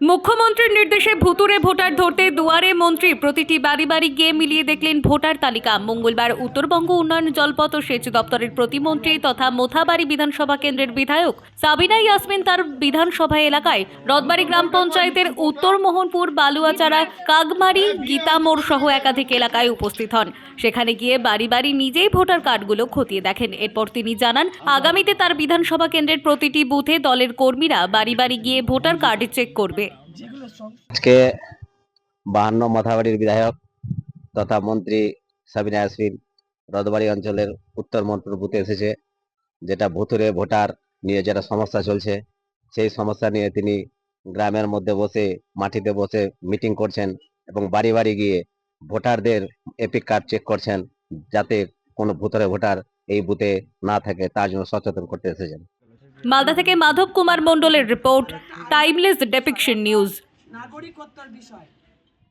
মুখ্যমন্ত্রীর নির্দেশে ভুতুরে ভোটার ধরতে দুয়ারে মন্ত্রী প্রতিটি বাড়ি বাড়ি গিয়ে মিলিয়ে দেখলেন ভোটার তালিকা। মঙ্গলবার উত্তরবঙ্গ উন্নয়ন জলপথ ও সেচ দপ্তরের প্রতিমন্ত্রী তথা মোথাবাড়ি বিধানসভা কেন্দ্রের বিধায়ক সাবিনা ইয়াসমিন তার বিধানসভা এলাকায় রথবাড়ি গ্রাম পঞ্চায়েতের উত্তর মোহনপুর, বালুয়াচাড়া কাগমারি গীতামোড় সহ একাধিক এলাকায় উপস্থিত হন। সেখানে গিয়ে বাড়ি বাড়ি নিজেই ভোটার কার্ডগুলো খতিয়ে দেখেন। এরপর তিনি জানান, আগামীতে তার বিধানসভা কেন্দ্রের প্রতিটি বুথে দলের কর্মীরা বাড়ি বাড়ি গিয়ে ভোটার কার্ড চেক করবে। আজকে বাহান্ন মাথাবাড়ির বিধায়ক তথা মন্ত্রী সাবিনা ইয়াসমিন রদবাড়ি অঞ্চলের উত্তর মন্ত্র বুথে এসেছে, যেটা ভুতুরে ভোটার নিয়ে যেটা সমস্যা চলছে, সেই সমস্যা নিয়ে তিনি গ্রামের মধ্যে বসে, মাটিতে বসে মিটিং করছেন এবং বাড়ি বাড়ি গিয়ে ভোটারদের এপিক কার্ড চেক করছেন, যাতে কোনো ভুতুরে ভোটার এই বুথে না থাকে, তার জন্য সচেতন করতে এসেছেন। মালদা থেকে মাধব কুমার মন্ডলের রিপোর্ট টাইমলেস ডেপিকশন নিউজ নাগরিকত্বর বিষয়।